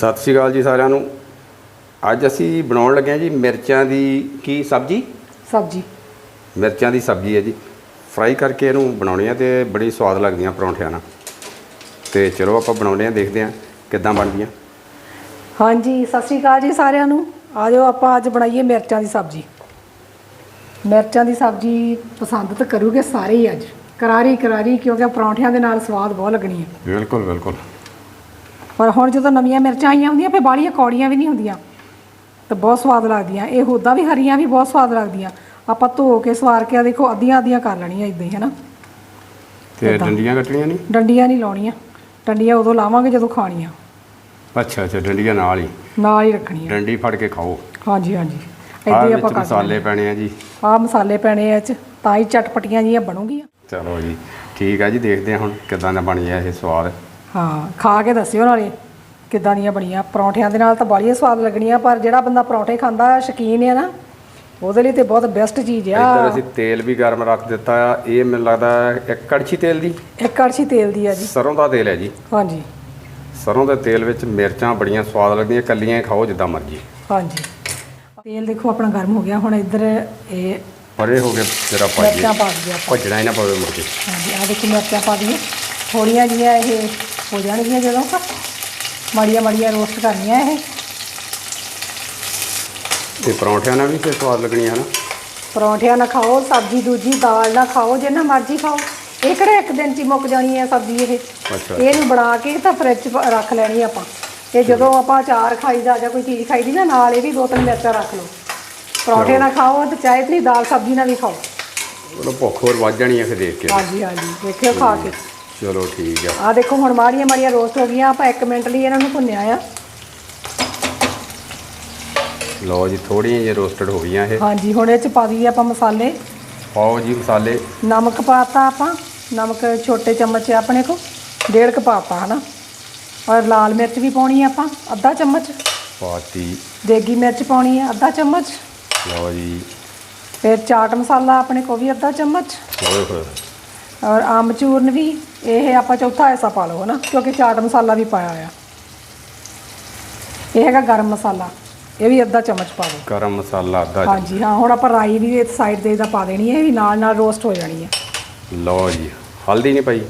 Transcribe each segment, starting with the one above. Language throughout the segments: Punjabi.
ਸਤਿ ਸ਼੍ਰੀ ਅਕਾਲ ਜੀ ਸਾਰਿਆਂ ਨੂੰ। ਅੱਜ ਅਸੀਂ ਬਣਾਉਣ ਲੱਗੇ ਹਾਂ ਜੀ ਮਿਰਚਾਂ ਦੀ ਕੀ ਸਬਜ਼ੀ? ਸਬਜੀ। ਮਿਰਚਾਂ ਦੀ ਸਬਜ਼ੀ ਹੈ ਜੀ। ਫਰਾਈ ਕਰਕੇ ਇਹਨੂੰ ਬਣਾਉਣੀ ਆ ਤੇ ਬੜੀ ਸਵਾਦ ਲੱਗਦੀਆਂ ਪਰੌਂਠਿਆਂ ਨਾਲ। ਤੇ ਚਲੋ ਆਪਾਂ ਬਣਾਉਂਦੇ ਆ ਦੇਖਦੇ ਆ ਕਿੱਦਾਂ ਬਣਦੀਆਂ। ਹਾਂਜੀ ਸਤਿ ਸ਼੍ਰੀ ਅਕਾਲ ਜੀ ਸਾਰਿਆਂ ਨੂੰ। ਆਜੋ ਆਪਾਂ ਅੱਜ ਬਣਾਈਏ ਮਿਰਚਾਂ ਦੀ ਸਬਜੀ। ਮਿਰਚਾਂ ਦੀ ਸਬਜੀ ਪਸੰਦ ਤਾਂ ਕਰੂਗੇ ਸਾਰੇ ਹੀ ਅੱਜ। ਕਰਾਰੀ ਕਰਾਰੀ ਕਿਉਂਕਿ ਪਰੌਂਠਿਆਂ ਦੇ ਨਾਲ ਸਵਾਦ ਬਹੁਤ ਲੱਗਣੀ ਹੈ। ਬਿਲਕੁਲ ਬਿਲਕੁਲ। ਪਰ ਹੁਣ ਜਦੋਂ ਨਵੀਆਂ ਮਿਰਚਾਂ ਆਈਆਂ ਹੁੰਦੀਆਂ ਫੇ ਬਾੜੀਆਂ ਕੌੜੀਆਂ ਵੀ ਨਹੀਂ ਹੁੰਦੀਆਂ। ਤੇ ਬਹੁਤ ਸਵਾਦ ਲੱਗਦੀਆਂ। ਇਹ ਹੋਦਾ ਵੀ ਹਰੀਆਂ ਵੀ ਬਹੁਤ ਸਵਾਦ ਲੱਗਦੀਆਂ। ਆਪਾਂ ਧੋ ਕੇ ਸਵਾਰ ਕੇ ਆ ਦੇਖੋ ਅੱਧੀਆਂ ਅੱਧੀਆਂ ਕਰ ਲੈਣੀਆਂ ਇਦਾਂ ਹੀ ਹਨਾ? ਤੇ। ਡੰਡੀਆਂ ਕੱਟਣੀਆਂ ਨਹੀਂ? ਡੰਡੀਆਂ ਨਹੀਂ ਲਾਉਣੀਆਂ। ਡੰਡੀਆਂ ਉਦੋਂ ਲਾਵਾਂਗੇ ਜਦੋਂ ਖਾਣੀਆਂ। ਅੱਛਾ ਅੱਛਾ ਡੰਡੀਆਂ ਨਾਲ ਹੀ। ਨਾਲ ਹੀ ਰੱਖਣੀਆਂ। ਡੰਡੀ ਫੜ ਕੇ ਖਾਓ। ਹਾਂਜੀ ਹਾਂਜੀ। ਹੀ ਵਿੱਚ ਆਪਾਂ ਕਰ ਮਸਾਲੇ ਪੈਣੇ ਆ ਜੀ। ਆ ਮਸਾਲੇ ਪੈਣੇ ਆ ਚ। ਤਾਂ ਹੀ ਚਟਪਟੀਆਂ ਜੀਆਂ ਬਣੂਗੀਆਂ। ਚਲੋ ਜੀ ਠੀਕ ਹੈ ਜੀ ਦੇਖਦੇ ਆ ਹੁਣ ਕਿੱਦਾਂ ਦਾ ਬਣੀ ਹੈ ਇਹ ਸਵਾਦ। ਹਾਂ ਖਾ ਕੇ ਦੱਸਿਓ ਨਾਲੇ ਕਿੱਦਾਂ ਦੀਆਂ ਬਣੀਆਂ। ਪਰੌਂਠਿਆਂ ਦੇ ਨਾਲ ਤਾਂ ਬਾਲੀਆਂ ਸਵਾਦ ਲੱਗਣੀਆਂ ਪਰ ਜਿਹੜਾ ਬੰਦਾ ਪਰੌਂਠੇ ਖਾਂਦਾ ਸ਼ਕੀਨ ਹੈ ਨਾ ਉਹਦੇ ਲਈ ਤੇ ਬਹੁਤ ਬੈਸਟ ਚੀਜ਼ ਇੱਧਰ ਆ ਅਸੀਂ ਤੇਲ ਵੀ ਗਰਮ ਰੱਖ ਦਿੱਤਾ ਆ। ਇਹ ਮੈਨੂੰ ਲੱਗਦਾ ਇੱਕ ਕੜਛੀ ਤੇਲ ਦੀ। ਇੱਕ ਕੜਛੀ ਤੇਲ ਦੀ ਆ ਜੀ। ਸਰੋਂ ਦਾ ਤੇਲ ਹੈ ਜੀ। ਹਾਂਜੀ। ਸਰੋਂ ਦੇ ਤੇਲ ਵਿੱਚ ਮਿਰਚਾਂ ਬੜੀਆਂ ਸਵਾਦ ਲੱਗਦੀਆਂ। ਕੱਲੀਆਂ ਹੀ ਖਾਓ ਜਿੱਦਾਂ ਮਰਜ਼ੀ। ਹਾਂਜੀ। ਤੇਲ ਦੇਖੋ ਆਪਣਾ ਗਰਮ ਹੋ ਗਿਆ। ਹੁਣ ਇੱਧਰ ਇਹ ਪਰੇ ਹੋ ਗਏ ਤੇਰਾ ਭਾਜੀ ਮਿਰਚਾਂ ਪਾ ਦਈਏ ਭੱਜਣਾ ਹੀ ਨਾ ਪਵੇ ਕੇ। ਹਾਂਜੀ ਆ ਦੇਖੋ ਮਿਰਚਾਂ ਪਾ ਦਈਏ। ਥੋੜੀਆਂ ਜੀਆਂ ਇਹ ਹੋ ਜਾਣਗੀਆਂ ਜਦੋਂ ਕੁ ਮਾੜੀਆਂ ਮਾੜੀਆਂ ਰੋਸਟ ਕਰਨੀਆਂ ਇਹ। ਤੇ ਪਰੌਂਠਿਆਂ ਨਾਲ ਵੀ ਫਿਰ ਸਵਾਦ ਲੱਗਣੀਆਂ ਹਨ ਪਰੌਂਠਿਆਂ ਨਾਲ ਖਾਓ ਸਬਜ਼ੀ ਦੂਜੀ ਦਾਲ ਨਾਲ ਖਾਓ ਜਿੰਨਾ ਮਰਜ਼ੀ ਖਾਓ। ਇਹ ਕਿਹੜਾ ਇੱਕ ਦਿਨ ਚ ਹੀ ਮੁੱਕ ਜਾਣੀ ਹੈ ਸਬਜ਼ੀ ਇਹ। ਇਹਨੂੰ ਬਣਾ ਕੇ ਤਾਂ ਫ੍ਰਿਜ 'ਚ ਰੱਖ ਲੈਣੀ ਆਪਾਂ। ਤੇ ਜਦੋਂ ਆਪਾਂ ਅਚਾਰ ਖਾਈਦਾ ਜਾਂ ਕੋਈ ਚੀਜ਼ ਖਾਈਦੀ ਨਾ ਨਾਲ ਇਹ ਵੀ ਦੋ ਤਿੰਨ ਮਿਰਚਾਂ ਰੱਖ ਲਓ। ਪਰੌਂਠੇ ਨਾਲ ਖਾਓ ਤੇ ਚਾਹੇ ਤੁਸੀਂ ਦਾਲ ਸਬਜ਼ੀ ਨਾਲ ਵੀ ਖਾਓ। ਉਹਨੂੰ ਭੁੱਖ ਹੋਰ ਵੱਧ ਜਾਣੀ ਹੈ ਫਿਰ ਦੇਖ ਕੇ। ਹਾਂਜੀ ਹਾਂਜੀ। ਦੇਖਿਓ ਖਾ ਕੇ। ਚਲੋ ਠੀਕ ਆ। ਆਹ ਦੇਖੋ ਹੁਣ ਮਾੜੀਆਂ ਮਾੜੀਆਂ ਰੋਸਟ ਹੋ ਗਈਆਂ ਆਪਾਂ 1 ਮਿੰਟ ਲਈ ਇਹਨਾਂ ਨੂੰ ਭੁੰਨਿਆ ਆ। ਲਓ ਜੀ ਥੋੜੀਆਂ ਜਿਹੀਆਂ ਰੋਸਟਡ ਹੋ ਗਈਆਂ ਇਹ। ਹਾਂਜੀ ਹੁਣ ਇਹ 'ਚ ਪਾ ਦਈਏ ਆਪਾਂ ਮਸਾਲੇ। ਪਾਓ ਜੀ ਮਸਾਲੇ। ਨਮਕ ਪਾਤਾ ਆਪਾਂ ਨਮਕ ਛੋਟੇ ਚਮਚ ਆ ਆਪਣੇ ਕੋ ਡੇਢ ਕੁ ਪਾਤਾ ਹਨਾ? ਔਰ ਲਾਲ ਮਿਰਚ ਵੀ ਪਾਉਣੀ ਆ ਆਪਾਂ ਅੱਧਾ ਚਮਚ। ਪਾਤੀ। ਦੇਗੀ ਮਿਰਚ ਪਾਉਣੀ ਆ ਅੱਧਾ ਚਮਚ। ਲਓ ਜੀ। ਫਿਰ ਚਾਟ ਮਸਾਲਾ ਆਪਣੇ ਕੋ ਵੀ ਅੱਧਾ ਚਮਚ। ਹੋਏ ਹੋਏ ਔਰ ਆਮਚੂਰਨ ਵੀ ਇਹ ਆਪਾਂ ਚੌਥਾ ਹਿੱਸਾ ਪਾ ਲਓ ਹਨਾ ਕਿਉਂਕਿ ਚਾਟ ਮਸਾਲਾ ਵੀ ਪਾਇਆ ਆ ਇਹ ਹੈਗਾ ਗਰਮ ਮਸਾਲਾ ਇਹ ਵੀ ਅੱਧਾ ਚਮਚ ਪਾ ਦਿਓ। ਗਰਮ ਮਸਾਲਾ ਅੱਧਾ ਹਾਂਜੀ ਹਾਂ ਹੁਣ ਆਪਾਂ ਰਾਈ ਵੀ ਇਸ ਸਾਈਡ ਤੇ ਇਹਦਾ ਪਾ ਦੇਣੀ ਹੈ ਇਹ ਵੀ ਨਾਲ ਨਾਲ ਰੋਸਟ ਹੋ ਜਾਣੀ ਹੈ। ਲਓ ਜੀ ਹਲਦੀ ਨਹੀਂ ਪਾਈ?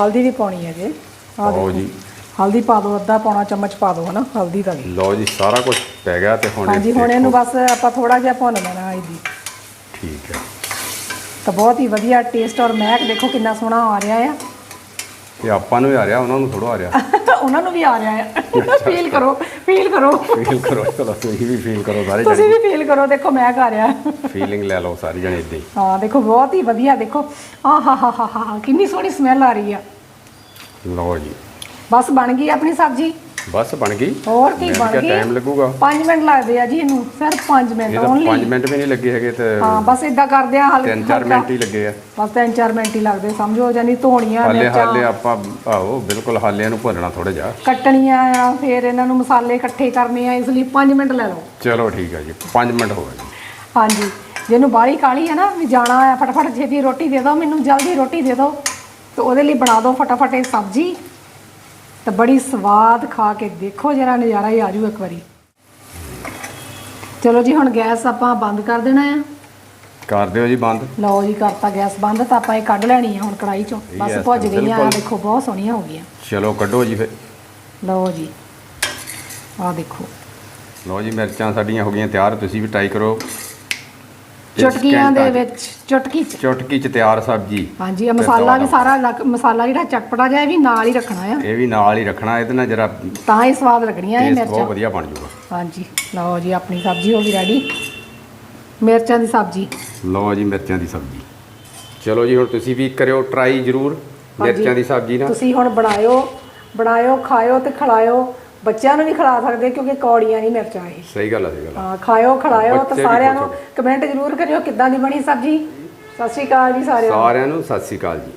ਹਲਦੀ ਵੀ ਪਾਉਣੀ ਹੈ ਜੀ। ਆਹ ਦੇਖੋ ਜੀ। ਹਲਦੀ ਪਾ ਦਿਓ ਅੱਧਾ ਪੌਣਾ ਚਮਚ ਪਾ ਦਿਓ ਹਨਾ ਹਲਦੀ ਦਾ ਵੀ। ਲਓ ਜੀ ਸਾਰਾ ਕੁਝ ਪੈ ਗਿਆ ਤੇ ਹੁਣ ਹਾਂਜੀ ਹੁਣ ਇਹਨੂੰ। ਬਸ ਆਪਾਂ ਥੋੜਾ ਜਿਹਾ ਭੁੰਨ ਲੈਣਾ ਇਹਦੀ। ਠੀਕ ਹੈ। ਤਾਂ ਬਹੁਤ ਹੀ ਵਧੀਆ ਟੇਸਟ ਔਰ ਮਹਿਕ ਦੇਖੋ ਕਿੰਨਾ ਸੋਹਣਾ ਆ ਰਿਹਾ ਆ। ਇਹ ਆਪਾਂ ਨੂੰ ਹੀ ਆ ਰਿਹਾ ਉਹਨਾਂ ਨੂੰ ਥੋੜਾ ਆ ਰਿਹਾ। ਉਹਨਾਂ ਨੂੰ ਵੀ ਆ ਰਿਹਾ ਆ। ਫੀਲ ਕਰੋ ਫੀਲ ਕਰੋ। ਫੀਲ ਕਰੋ ਚਲੋ ਤੁਸੀਂ ਵੀ ਫੀਲ ਕਰੋ ਸਾਰੇ ਤੁਸੀਂ ਵੀ ਫੀਲ ਕਰੋ ਦੇਖੋ ਮਹਿਕ ਆ ਰਿਹਾ। ਫੀਲਿੰਗ ਲੈ ਲਓ ਸਾਰੀ ਜਣੇ ਇਦਾਂ ਹੀ। ਹਾਂ ਦੇਖੋ ਬਹੁਤ ਹੀ ਵਧੀਆ ਦੇਖੋ। ਆ ਹਾ ਹਾ ਹਾ ਹਾ ਕਿੰਨੀ ਸੋਹਣੀ ਸਮੈਲ ਆ ਰਹੀ ਆ। ਲਓ ਜੀ। ਬਸ ਬਣ ਗਈ ਆਪਣੀ ਸਬਜ਼ੀ। ਬਸ ਬਣ ਗਈ। ਹੋਰ ਕੀ ਬਣ ਗਈ? ਟਾਈਮ ਲੱਗੂਗਾ। 5 ਮਿੰਟ ਲੱਗਦੇ ਆ ਜੀ ਇਹਨੂੰ ਸਿਰਫ 5 ਮਿੰਟ ਇਹ ਤਾਂ 5 ਓਨਲੀ ਮਿੰਟ ਵੀ ਨਹੀਂ ਲੱਗੇ ਹੈਗੇ ਤੇ ਹਾਂ ਬਸ ਇਦਾਂ ਕਰਦੇ ਆ ਹਲਕਾ 3-4 ਮਿੰਟ ਹੀ ਲੱਗੇ ਆ। ਬਸ 3-4 ਮਿੰਟ ਹੀ ਲੱਗਦੇ ਸਮਝੋ ਜਾਨੀ ਧੋਣੀਆਂ ਹਾਲੇ ਮਿਰਚਾਂ। ਹਾਲੇ ਆਪਾਂ ਆਹੋ ਬਿਲਕੁਲ ਹਾਲਿਆਂ ਨੂੰ ਭੁੰਨਣਾ ਥੋੜਾ ਜਿਹਾ। ਕੱਟਣੀਆਂ ਆ ਫਿਰ ਇਹਨਾਂ ਨੂੰ ਮਸਾਲੇ ਇਕੱਠੇ ਕਰਨੇ ਆ ਇਸ ਲਈ 5 ਮਿੰਟ ਲੈ ਲਓ। ਚਲੋ ਠੀਕ ਹੈ ਜੀ 5 ਮਿੰਟ ਹੋ ਗਏ ਹਾਂਜੀ ਜਿਹਨੂੰ ਬਾਹਲੀ ਕਾਲੀ ਹੈ ਨਾ ਵੀ ਜਾਣਾ ਆ ਫਟਾਫਟ ਛੇਤੀ ਰੋਟੀ ਦੇ ਦਿਓ ਮੈਨੂੰ ਜਲਦੀ ਰੋਟੀ ਦੇ ਦਿਓ ਤੇ ਉਹਦੇ ਲਈ ਬਣਾ ਦਿਓ ਫਟਾਫਟ ਇਹ ਸਬਜ਼ੀ। ਤੇ ਬੜੀ ਸਵਾਦ ਖਾ ਕੇ ਦੇਖੋ ਜਰਾ ਨਜ਼ਾਰਾ ਹੀ ਆਜੂ ਇੱਕ ਵਾਰੀ। ਚਲੋ ਜੀ ਹੁਣ ਗੈਸ ਆਪਾਂ ਬੰਦ ਕਰ ਦੇਣਾ ਆ। ਕਰ ਦਿਓ ਜੀ ਬੰਦ। ਲਓ ਜੀ ਕਰਤਾ ਗੈਸ ਬੰਦ ਤਾਂ ਆਪਾਂ ਇਹ ਕੱਢ ਲੈਣੀ ਆ ਹੁਣ ਕੜਾਈ ਚੋਂ। ਬਸ Yes, ਭੁੱਜ ਗਈਆਂ ਆ ਬਿਲਕੁਲ। ਦੇਖੋ ਬਹੁਤ ਸੋਹਣੀਆਂ ਹੋ ਗਈਆਂ। ਚਲੋ ਕੱਢੋ ਜੀ ਫਿਰ। ਲਓ ਜੀ ਆਹ ਦੇਖੋ। ਲਓ ਜੀ ਮਿਰਚਾਂ ਸਾਡੀਆਂ ਹੋ ਗਈਆਂ ਤਿਆਰ ਤੁਸੀਂ ਵੀ ਟਰਾਈ ਕਰੋ। ਚੁਟਕੀਆਂ ਦੇ। ਵਿੱਚ ਚੁਟਕੀ ਚ। ਚੁਟਕੀ ਚ ਤਿਆਰ ਸਬਜ਼ੀ ਹਾਂਜੀ ਇਹ ਮਸਾਲਾ ਵੀ ਸਾਰਾ ਲੱਗ- ਮਸਾਲਾ ਜਿਹੜਾ ਚਟਪਟਾ ਜਿਹਾ ਇਹ ਵੀ ਨਾਲ ਹੀ ਰੱਖਣਾ ਆ। ਇਹ ਵੀ ਨਾਲ ਹੀ ਰੱਖਣਾ ਇਹਦੇ ਨਾਲ ਜਰਾ ਤਾਂ ਹੀ ਸਵਾਦ ਲੱਗਣੀਆਂ ਇਹ ਬਹੁਤ ਮਿਰਚਾਂ। ਵਧੀਆ ਬਣ ਜਾਊਗਾ। ਹਾਂਜੀ ਲਓ ਜੀ ਆਪਣੀ ਸਬਜ਼ੀ ਹੋ ਗਈ ਰੈਡੀ ਮਿਰਚਾਂ ਦੀ ਸਬਜ਼ੀ। ਲਓ ਜੀ ਮਿਰਚਾਂ ਦੀ ਸਬਜ਼ੀ। ਚਲੋ ਜੀ ਹੁਣ ਤੁਸੀਂ ਵੀ ਕਰਿਓ ਟਰਾਈ ਜ਼ਰੂਰ ਮਿਰਚਾਂ ਦੀ ਸਬਜ਼ੀ ਨਾ ਤੁਸੀਂ ਹੁਣ ਬਣਾਇਓ ਬਣਾਇਓ ਖਾਇਓ ਤੇ ਖਿਲਾਇਓ। ਬੱਚਿਆਂ ਨੂੰ ਵੀ ਖਿਲਾ ਸਕਦੇ ਕਿਉਂਕਿ ਕੌੜੀਆਂ ਨਹੀਂ ਮਿਰਚਾਂ ਇਹ। ਸਹੀ ਗੱਲ ਹੈ ਸਹੀ ਗੱਲ ਹੈ। ਹਾਂ ਖਾਇਓ ਖਿਲਾਇਓ ਬੱਚੇ ਤੇ ਵੀ ਸਾਰਿਆਂ ਨੂੰ ਕਮੈਂਟ ਜ਼ਰੂਰ ਕਰਿਓ ਕਿੱਦਾਂ ਦੀ ਬਣੀ ਸਬਜ਼ੀ। ਸਤਿ ਸ਼੍ਰੀ ਅਕਾਲ ਜੀ ਸਾਰਿਆਂ ਨੂੰ। ਸਾਰਿਆਂ ਨੂੰ ਸਤਿ ਸ੍ਰੀ ਅਕਾਲ ਜੀ।